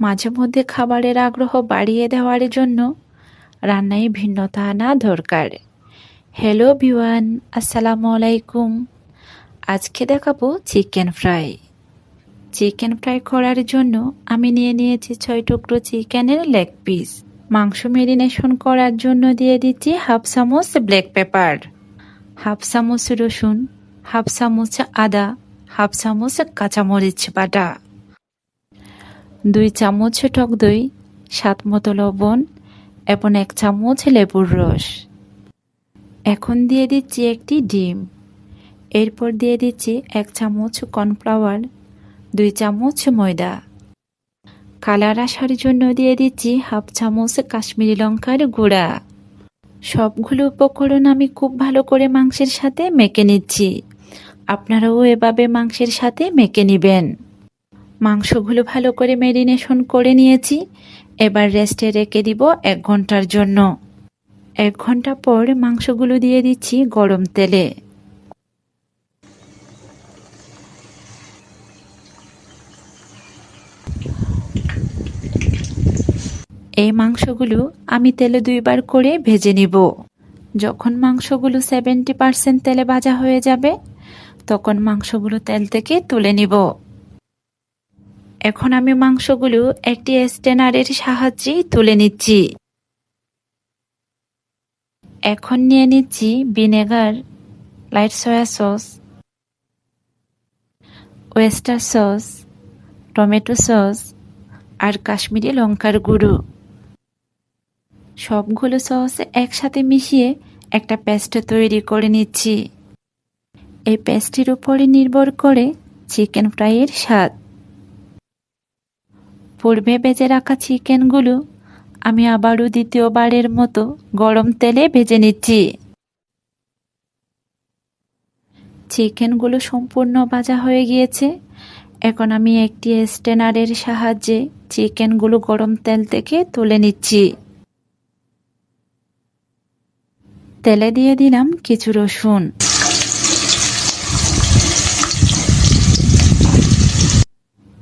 মাঝে মধ্যে খাবারের আগ্রহ বাড়িয়ে দেওয়ার জন্য রান্নায় ভিন্নতা আনা দরকার। হ্যালো ভিওয়ান আসসালামু আলাইকুম। আজকে দেখাবো চিকেন ফ্রাই। চিকেন ফ্রাই করার জন্য আমি নিয়ে নিয়েছি ছয় টুকরো চিকেনের লেগ পিস। মাংস মেরিনেশন করার জন্য দিয়ে দিচ্ছি হাফ চামচ ব্ল্যাক পেপার হাফ চামচ রসুন, হাফ চামচ আদা, হাফ চামচ কাঁচামরিচ বাটা। দুই চামচ টক দই সাত মতো লবণ এবং এক চামচ লেবুর রস। এখন দিয়ে দিচ্ছি একটি ডিম। এরপর দিয়ে দিচ্ছি এক চামচ কর্নফ্লাওয়ার, দুই চামচ ময়দা। কালার আসার জন্য দিয়ে দিচ্ছি হাফ চামচ কাশ্মীরি লঙ্কার গুঁড়া। সবগুলো উপকরণ আমি খুব ভালো করে মাংসের সাথে মেখে নিচ্ছি। আপনারাও এভাবে মাংসের সাথে মেখে নেবেন। মাংসগুলো ভালো করে ম্যারিনেশন করে নিয়েছি। এবার রেস্টে রেখে দিব এক ঘণ্টার জন্য। এক ঘণ্টা পর মাংসগুলো দিয়ে দিচ্ছি গরম তেলে। এই মাংসগুলো আমি তেলে দুইবার করে ভেজে নিব। যখন মাংসগুলো সেভেন্টি পার্সেন্ট তেলে ভাজা হয়ে যাবে, তখন মাংসগুলো তেল থেকে তুলে নিব। এখন আমি মাংসগুলো একটি স্টেনারের সাহায্যে তুলে নিচ্ছি। এখন নিয়ে নিচ্ছি vinegar, light soya sauce, oyster sauce, tomato sauce আর কাশ্মীরি লঙ্কার গুঁড়ো। সবগুলো সস একসাথে মিশিয়ে একটা পেস্ট তৈরি করে নিচ্ছি। এই পেস্টের উপরে নির্ভর করে চিকেন ফ্রাইয়ের স্বাদ। পূর্বে বেজে রাখা চিকেনগুলো আমি আবারও দ্বিতীয়বারের মতো গরম তেলে ভেজে নিচ্ছি। চিকেনগুলো সম্পূর্ণ ভাজা হয়ে গিয়েছে। এখন আমি একটি স্টেনারের সাহায্যে চিকেনগুলো গরম তেল থেকে তুলে নিচ্ছি। তেলে দিয়ে দিলাম কিছু রসুন।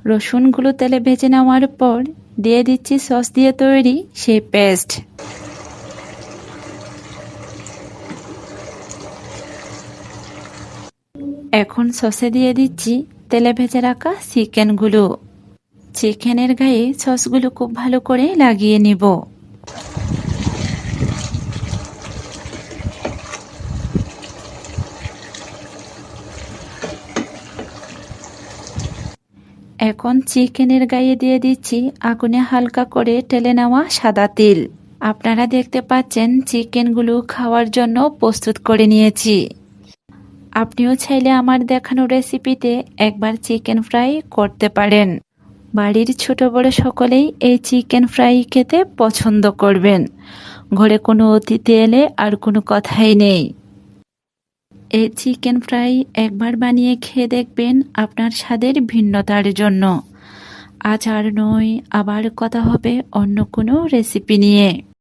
রসুনগুলো তেলে ভেজে নেওয়ার পর দিয়ে দিচ্ছি সস দিয়ে তৈরি সেই পেস্ট। এখন সসে দিয়ে দিচ্ছি তেলে ভেজে রাখা চিকেনগুলো। চিকেনের গায়ে সসগুলো খুব ভালো করে লাগিয়ে নিব। এখন চিকেনের গায়ে দিয়ে দিচ্ছি আগুনে হালকা করে টেলে নেওয়া সাদা তিল। আপনারা দেখতে পাচ্ছেন চিকেনগুলো খাওয়ার জন্য প্রস্তুত করে নিয়েছি। আপনিও চাইলে আমার দেখানো রেসিপিতে একবার চিকেন ফ্রাই করতে পারেন। বাড়ির ছোট বড় সকলেই এই চিকেন ফ্রাই খেতে পছন্দ করবেন। ঘরে কোনো অতিথি এলে আর কোনো কথাই নেই। এই চিকেন ফ্রাই একবার বানিয়ে খেয়ে দেখবেন আপনার স্বাদের ভিন্নতার জন্য। আজ আর নয়, আবার কথা হবে অন্য কোনো রেসিপি নিয়ে।